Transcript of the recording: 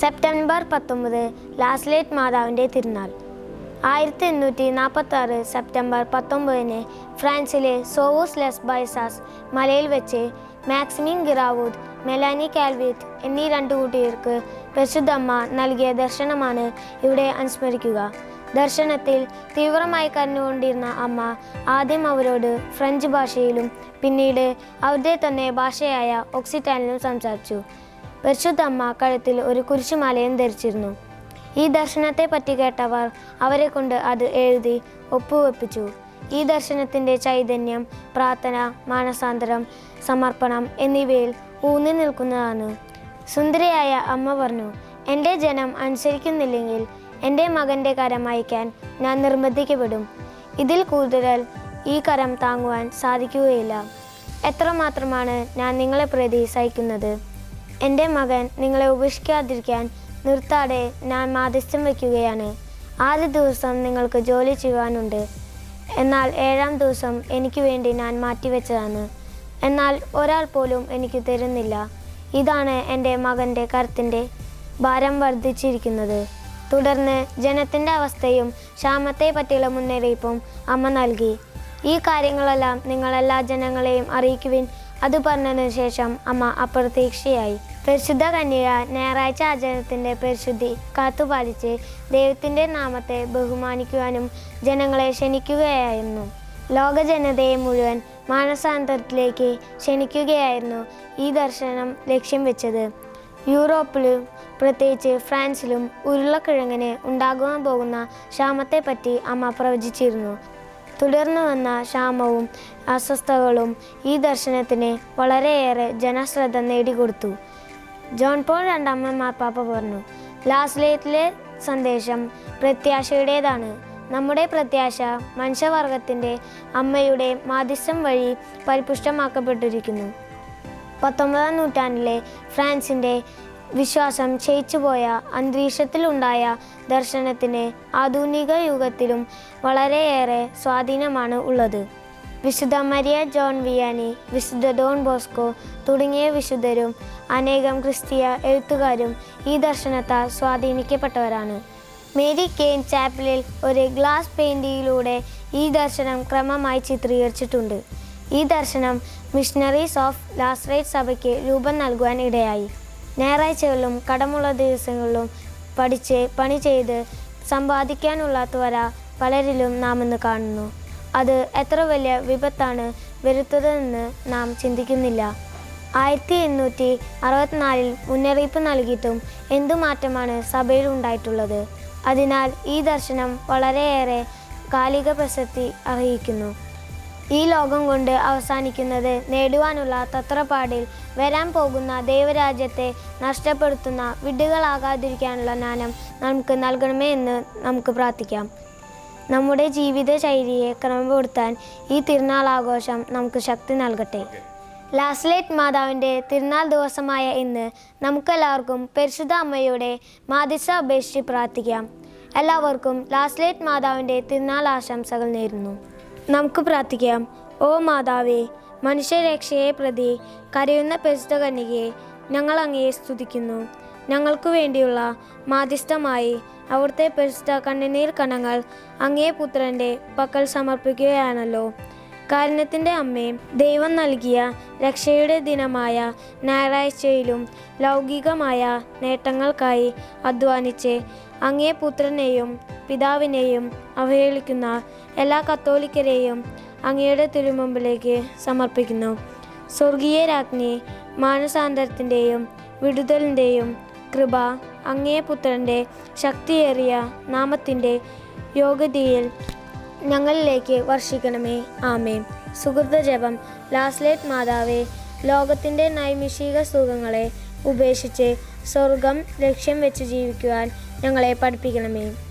September പത്തൊമ്പത് ലാസ്ലേറ്റ് മാതാവിന്റെ തിരുനാൾ. ആയിരത്തി എണ്ണൂറ്റി നാൽപ്പത്തി ആറ് സെപ്റ്റംബർ പത്തൊമ്പതിന് ഫ്രാൻസിലെ സോവൂസ് ലെസ് ബൈസാസ് മലയിൽ വെച്ച് മാക്സിമിൻ ഗിറാവൂദ് മെലാനി കാൽവിത്ത് എന്നീ രണ്ടു കുട്ടികൾക്ക് പരിശുദ്ധമ്മ നൽകിയ ദർശനമാണ് ഇവിടെ അനുസ്മരിക്കുക. ദർശനത്തിൽ തീവ്രമായി കരഞ്ഞുകൊണ്ടിരുന്ന അമ്മ ആദ്യം അവരോട് ഫ്രഞ്ച് ഭാഷയിലും പിന്നീട് അവരുടെ തന്നെ ഭാഷയായ ഓക്സിറ്റാനിലും സംസാരിച്ചു. പരിശുദ്ധമ്മ കഴുത്തിൽ ഒരു കുരിശുമാലയും ധരിച്ചിരുന്നു. ഈ ദർശനത്തെ പറ്റി കേട്ടവർ അവരെ കൊണ്ട് അത് എഴുതി ഒപ്പുവെപ്പിച്ചു. ഈ ദർശനത്തിന്റെ ചൈതന്യം പ്രാർത്ഥന മാനസാന്തരം സമർപ്പണം എന്നിവയിൽ ഊന്നി നിൽക്കുന്നതാണ്. സുന്ദരിയായ അമ്മ പറഞ്ഞു എന്റെ ജനം അനുസരിക്കുന്നില്ലെങ്കിൽ എന്റെ മകന്റെ കരം അയക്കാൻ ഞാൻ നിർബന്ധിക്കപ്പെടും. ഇതിൽ കൂടുതൽ ഈ കരം താങ്ങുവാൻ സാധിക്കുകയില്ല. എത്രമാത്രമാണ് ഞാൻ നിങ്ങളെ പ്രതി സഹിക്കുന്നത്? എന്റെ മകൻ നിങ്ങളെ ഉപേക്ഷിക്കാതിരിക്കാൻ നിർത്താതെ ഞാൻ മാധ്യസ്ഥം വയ്ക്കുകയാണ്. ആദ്യ ദിവസം നിങ്ങൾക്ക് ജോലി ചെയ്യുവാനുണ്ട്. എന്നാൽ ഏഴാം ദിവസം എനിക്ക് വേണ്ടി ഞാൻ മാറ്റിവെച്ചതാണ്. എന്നാൽ ഒരാൾ പോലും എനിക്ക് തരുന്നില്ല. ഇതാണ് എന്റെ മകന്റെ കരത്തിന്റെ ഭാരം വർദ്ധിച്ചിരിക്കുന്നത്. തുടർന്ന് ജനത്തിന്റെ അവസ്ഥയും ക്ഷാമത്തെ പറ്റിയുള്ള മുന്നറിയിപ്പും അമ്മ നൽകി. ഈ കാര്യങ്ങളെല്ലാം നിങ്ങൾ എല്ലാ ജനങ്ങളെയും അറിയിക്കുവിൻ അത് പറഞ്ഞതിനു ശേഷം അമ്മ അപ്രതീക്ഷയായി പരിശുദ്ധ കന്യക ഞായറാഴ്ച ആചരണത്തിന്റെ പരിശുദ്ധി കാത്തുപാലിച്ച് ദൈവത്തിന്റെ നാമത്തെ ബഹുമാനിക്കുവാനും ജനങ്ങളെ ക്ഷണിക്കുകയായിരുന്നു. ലോക ജനതയെ മുഴുവൻ മാനസാന്തരത്തിലേക്ക് ക്ഷണിക്കുകയായിരുന്നു ഈ ദർശനം ലക്ഷ്യം വെച്ചത്. യൂറോപ്പിലും പ്രത്യേകിച്ച് ഫ്രാൻസിലും ഉരുളക്കിഴങ്ങിന് ഉണ്ടാകുവാൻ പോകുന്ന ക്ഷാമത്തെപ്പറ്റി അമ്മ പ്രവചിച്ചിരുന്നു. തുടർന്നു വന്ന ക്ഷാമവും അസ്വസ്ഥകളും ഈ ദർശനത്തിന് വളരെയേറെ ജനശ്രദ്ധ നേടിക്കൊടുത്തു. ജോൺ പോൾ രണ്ടാമൻ മാർപ്പാപ്പ പറഞ്ഞു ലാസ്ലേറ്റിലെ സന്ദേശം പ്രത്യാശയുടേതാണ്. നമ്മുടെ പ്രത്യാശ മനുഷ്യവർഗത്തിന്റെ അമ്മയുടെ മാധ്യസ്ഥം വഴി പരിപുഷ്ടമാക്കപ്പെട്ടിരിക്കുന്നു. പത്തൊമ്പതാം നൂറ്റാണ്ടിലെ ഫ്രാൻസിന്റെ വിശ്വാസം ക്ഷയിച്ചുപോയ അന്തരീക്ഷത്തിലുണ്ടായ ദർശനത്തിന് ആധുനിക യുഗത്തിലും വളരെയേറെ സ്വാധീനമാണ് ഉള്ളത്. വിശുദ്ധ മരിയ ജോൺ വിയാനി വിശുദ്ധ ഡോൺ ബോസ്കോ തുടങ്ങിയ വിശുദ്ധരും അനേകം ക്രിസ്തീയ എഴുത്തുകാരും ഈ ദർശനത്താൽ സ്വാധീനിക്കപ്പെട്ടവരാണ്. മേരി കെയ്ൻ ചാപ്പലിൽ ഒരു ഗ്ലാസ് പെയിന്റിങ്ങിലൂടെ ഈ ദർശനം ക്രമമായി ചിത്രീകരിച്ചിട്ടുണ്ട്. ഈ ദർശനം മിഷണറീസ് ഓഫ് ലാസ്റേറ്റ് സഭയ്ക്ക് രൂപം നൽകുവാൻ ഇടയായി. ഞായറാഴ്ചകളിലും കടമുള്ള ദിവസങ്ങളിലും പഠിച്ച് പണി ചെയ്ത് സമ്പാദിക്കാനുള്ളാത്തവര പലരിലും നാം ഇന്ന് കാണുന്നു. അത് എത്ര വലിയ വിപത്താണ് വരുത്തതെന്ന് നാം ചിന്തിക്കുന്നില്ല. ആയിരത്തി എണ്ണൂറ്റി അറുപത്തിനാലിൽ മുന്നറിയിപ്പ് നൽകിയിട്ടും എന്തു മാറ്റമാണ് സഭയിൽ ഉണ്ടായിട്ടുള്ളത്? അതിനാൽ ഈ ദർശനം വളരെയേറെ കാലിക പ്രസക്തി അർഹിക്കുന്നു. ഈ ലോകം കൊണ്ട് അവസാനിക്കുന്നത് നേടുവാനുള്ള തത്രപ്പാടിൽ വരാൻ പോകുന്ന ദൈവരാജ്യത്തെ നഷ്ടപ്പെടുത്തുന്ന വിഡ്ഢികളാകാതിരിക്കാനുള്ള ജ്ഞാനം നമുക്ക് നൽകണമേ എന്ന് നമുക്ക് പ്രാർത്ഥിക്കാം. നമ്മുടെ ജീവിത ശൈലിയെ ക്രമപ്പെടുത്താൻ ഈ തിരുനാൾ ആഘോഷം നമുക്ക് ശക്തി നൽകട്ടെ. ലാസ്ലേറ്റ് മാതാവിന്റെ തിരുനാൾ ദിവസമായ ഇന്ന് നമുക്കെല്ലാവർക്കും പരിശുദ്ധ അമ്മയുടെ മാതിസ അപേക്ഷിച്ച് പ്രാർത്ഥിക്കാം. എല്ലാവർക്കും ലാസ്ലേറ്റ് മാതാവിന്റെ തിരുനാൾ ആശംസകൾ നേരുന്നു. നമുക്ക് പ്രാർത്ഥിക്കാം. ഓ മാതാവേ മനുഷ്യരക്ഷയെ പ്രതി കരയുന്ന പരിശുദ്ധ കന്യകയെ ഞങ്ങൾ അങ്ങയെ സ്തുതിക്കുന്നു. ഞങ്ങൾക്കു വേണ്ടിയുള്ള മാധ്യസ്ഥമായി അവിടുത്തെ പരിശുദ്ധ കണ്ണുനീർ കണങ്ങൾ അങ്ങേ പുത്രന്റെ പക്കൽ സമർപ്പിക്കുകയാണല്ലോ. കാരുണ്യത്തിന്റെ അമ്മയും ദൈവം നൽകിയ രക്ഷയുടെ ദിനമായ ഞായറാഴ്ചയിലും ലൗകികമായ നേട്ടങ്ങൾക്കായി അധ്വാനിച്ച് അങ്ങേ പുത്രനെയും പിതാവിനെയും അവഹേളിക്കുന്ന എല്ലാ കത്തോലിക്കരെയും അങ്ങയുടെ തിരുമുമ്പിലേക്ക് സമർപ്പിക്കുന്നു. സ്വർഗീയ രാജ്ഞി മാനസാന്തരത്തിന്റെയും വിടുതലിന്റെയും കൃപ അങ്ങേ പുത്രന്റെ ശക്തിയേറിയ നാമത്തിന്റെ യോഗ്യതയിൽ ഞങ്ങളിലേക്ക് വർഷിക്കണമേ. ആമേ സുഹൃത ജപം ലാസ്ലേറ്റ് മാതാവേ ലോകത്തിന്റെ നൈമിഷിക സുഖങ്ങളെ ഉപേക്ഷിച്ച് സ്വർഗം ലക്ഷ്യം വെച്ച് ജീവിക്കുവാൻ ഞങ്ങളെ പഠിപ്പിക്കണമേ.